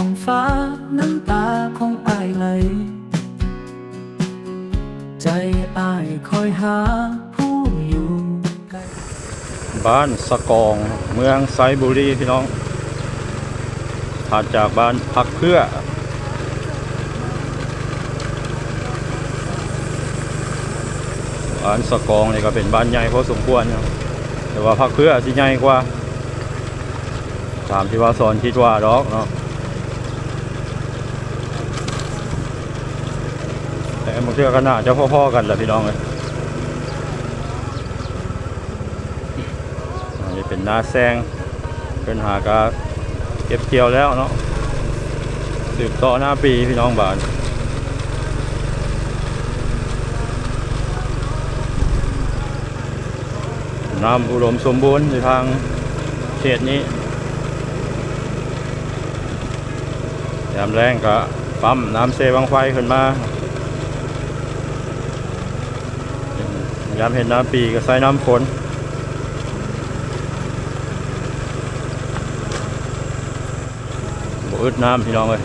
ส่องฟ้าน้ำตาของอายไหล ใจอายคอยหาผู้อยู่ใกล้บ้านสะกองเมืองไซบุรีพี่น้องถัดจากบ้านพักเพื่อ บ้านสะกองนี่ก็เป็นบ้านใหญ่พอสมควรครับแต่ว่าพักเพื่อที่ใหญ่กว่าตามที่ว่าสอนคิดว่าดอกเนาะแต่ บางเทื่อก็น่าจะพ่อๆกันแหละพี่น้องเลยอันนี้เป็นนาแซงเป็นหากาเก็บเกี่ยวแล้วเนาะสืบต่อหน้าปีพี่น้องบ้านน้ำอุดมสมบูรณ์ในทางเขตนี้ยามแรงก็ปั๊มน้ำเซบังไฟขึ้นมา ยามเห็นน้ำปีก็ใส่น้ำฝนบอึดน้ำพี่น้องเลย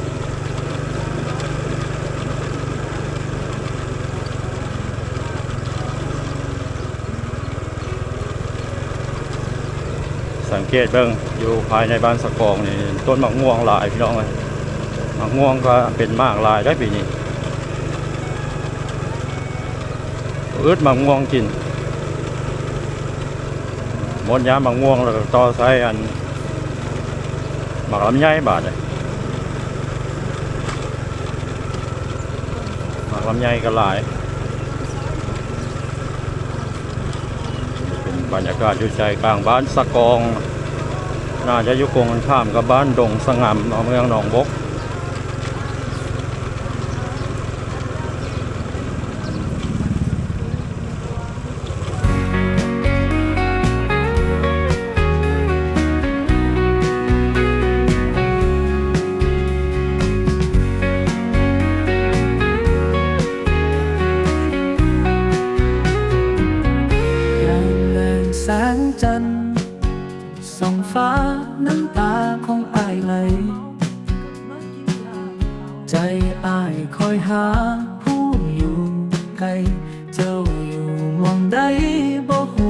สังเกตเบิ่งอยู่ภายในบ้านสะกองนี่ต้นมะม่วงหลายพี่น้องเลยมะม่วงก็เป็นมากหลายได้ปีนี้ อึดมะม่วงกินมดยามมะม่วงแล้วต่อใส่อันหมักลำไยบาทเลยหมักลำไยก็หลายเป็นบรรยากาศอยู่ใจกลางบ้านสะกอง น่าจะอยุกงกันข้ามกับบ้านดงสง่ำเมืองหนองบก อายคอยหาผู้อยู่ไกล เจ้าอยู่มองใดบ่หู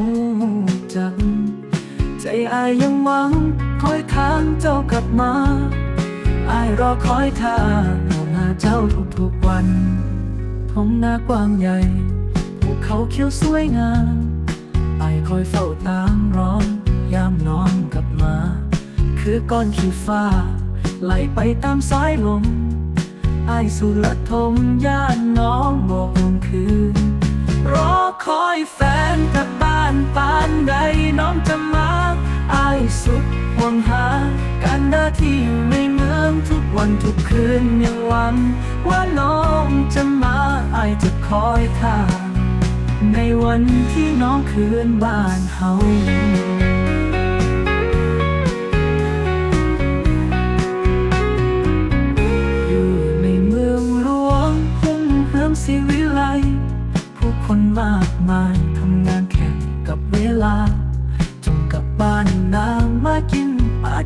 จัก ใจอายยังหวังคอยทางเจ้ากลับมาอายรอคอยท่างหาเจ้าทุกๆวันท้องนากว้างใหญ่ภูเขาเขียวสวยงามไอายคอยเฝ้าตามร้อนยามน้องกลับมา คือก้อนขี้ฟ้า ไหลไปตามสายลม ไอสุดละทมย่านน้องบอกลงคืน รอคอยแฟนกลับบ้านปานใดน้องจะมาไอสุดห่วงหา การหน้าที่อยู่ในเมืองทุกวันทุกคืนยังหวังว่าน้องจะมาไอจะคอยท่าในวันที่น้องคืนบ้านเฮา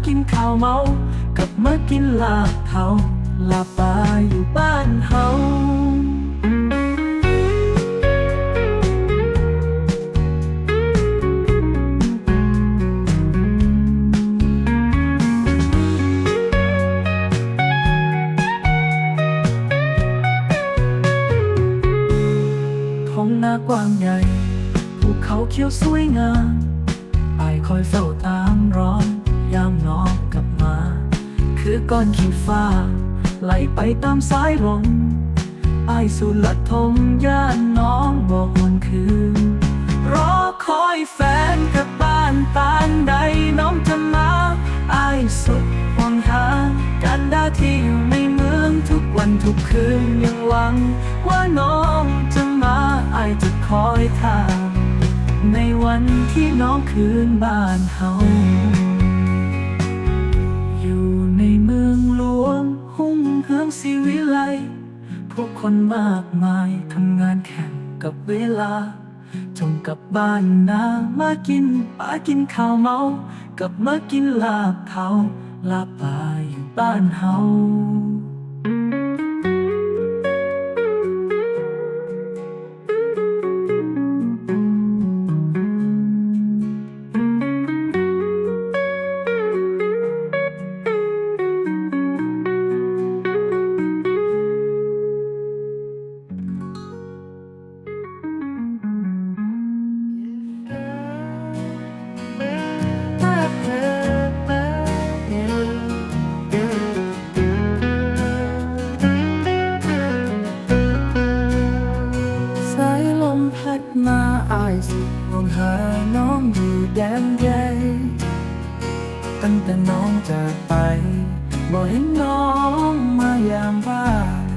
กินข้าวเมากลับมากินลาบเทาลาปลาอยู่บ้านเฮาท้องนากว้างใหญ่ภูเขาเขียวสวยงามอายคอยเฝ้าตามร้อน คือก้อนขี้ฟ้า ไหลไปตามสายลมไอสุดลทมย่านน้องบอกวันคืนรอคอยแฟนกับบ้านปานใดน้องจะมาไอสุดห่วงหาการดาที่อยู่ในเมืองทุกวันทุกคืนยังหวัง ว่าน้องจะมาไอจะคอยท่าในวันที่น้องคืนบ้านเฮา สิวิไล ผู้คนมากมายทำงานแข่งกับเวลา จงกลับบ้านนามากินป้ากินข้าวเมา กับมากินลาบเทาลาปลาอยู่บ้านเฮา ตั้งแต่น้องจากไปบ่เห็นน้องมายามบ้าน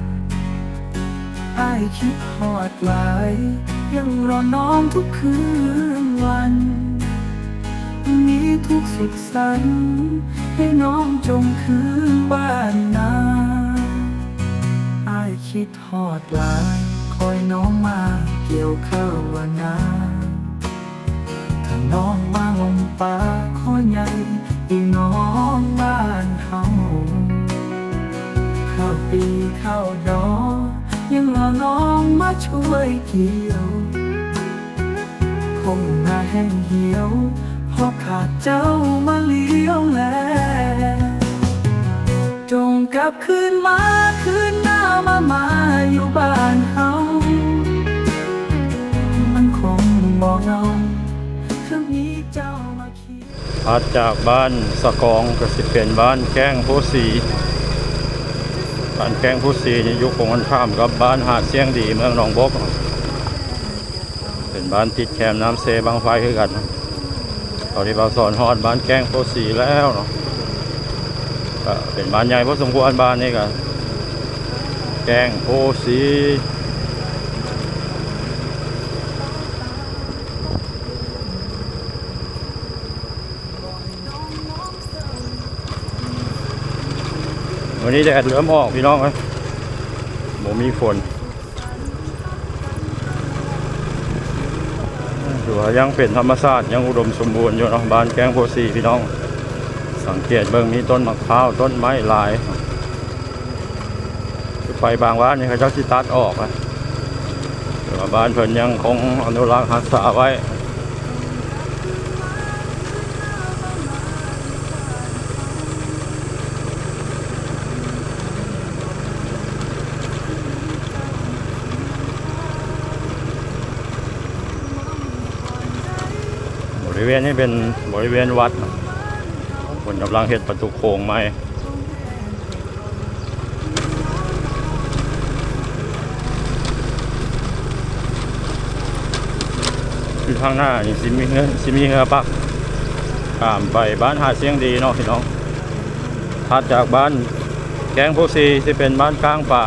อคิดหอดหลาย ยังรอน้องทุกคืนวันมีทุกสุขสันต์ให้น้องจงคืนบ้านนาอายคิดหอดหลาย คอยน้องมาเกี่ยวข้าววานาถ้าน้องมาลงป่าคอยใหญ่ อีน้องบ้านเฮาข้าวปีข้าวดอยังรอน้องมาช่วยเกี่ยว คงหน้าแห้งเหี่ยวเพราะขาดเจ้ามาเลี้ยวแลจงกลับคืนมาคืนหน้ามามาอยู่บ้านเฮามันคงบอกเรา คียงอาจากบ้านสะกองก็สิเป็นบ้านแก้งผู้สีบ้านแก้งผู้สียู่ตรงกันข้ามกับบ้านหาดเสียงดีเมืองหนองบก เป็นบ้านติดแคมน้ำเซบางไฟคือกันตอนนี้เราสอนฮอดบ้านแก้งผู้สีแล้วเนาะเป็นบ้านใหญ่พอสมควรบ้านนี้ก็แก้งผู้สี วันนี้แดดเริ่มออกพี่น้องไหมบ่มีฝนถือว่ายังเป็นธรรมชาติยังอุดมสมบูรณ์อยู่เนาะบ้านแกงโพสีพี่น้อง สังเกตเบิ่งมีต้นมะพร้าวต้นไม้หลายไปบางบ้านนี่เขาเจ้าสิตัดออกอะแต่ว่าบ้านเพิ่นยังคงอนุรักษ์รักษาไว้ ริเวณนี้เป็นบริเวณวัดคนกำลังเฮ็ดประตูโค้งใหม่คือข้างหน้านี่สิมีเงซิมีเงือปักข้ามไปบ้านหาเสียงดีเนาะพี่น้องถัดจากบ้านแกงโพสีที่เป็นบ้านกลางป่า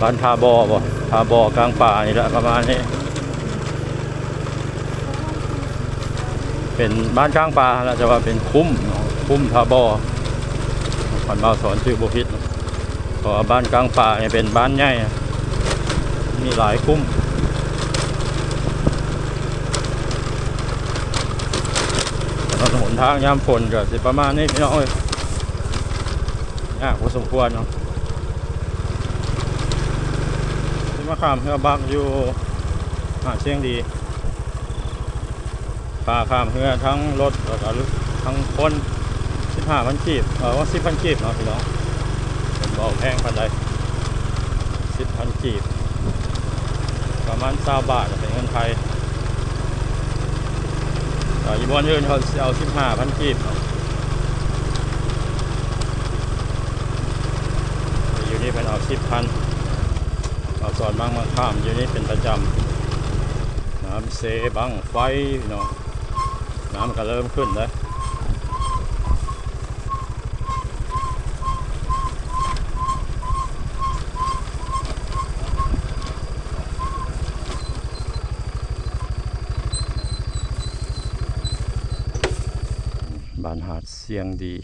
บ้านทาบอบ่ ทาบอกลางป่านี่แหละประมาณนี้เป็นบ้านกลางป่าแล้วจะว่าเป็นคุ้มคุ้มทาบอผ่อนเบาสอนชื่อบุพิษเพราะว่าบ้านกลางป่าเนี่ยเป็นบ้านใหญ่มีหลายคุ้มถนนหนทางยามฝนก็สิประมาณนี้พี่น้องเอ้ยยากพอสมควรเนาะ ที่ มะขามเฮือบักอยู่หาดเชียงดีปลาขามเฮือทั้งรถแล้วก็ทั้งคนสิบห้าพันกีบเออว่าสิบพันกีบเนาะพี่น้องเป็นเบาแพงพันใดสิบพันกีบประมาณเก้าบาทเป็นเงินไทยแต่อีบอนอื่นเขาเอาสิบห้าพันกีบเนาะอยู่นี่เป็นเอาสิบพันาสอนบางมาข้ามอยู่นี่เป็นประจำน้ำเซบังไฟพี่น้องน้ำก็เริ่มขึ้นแล้วบ้านหาดเสียงดี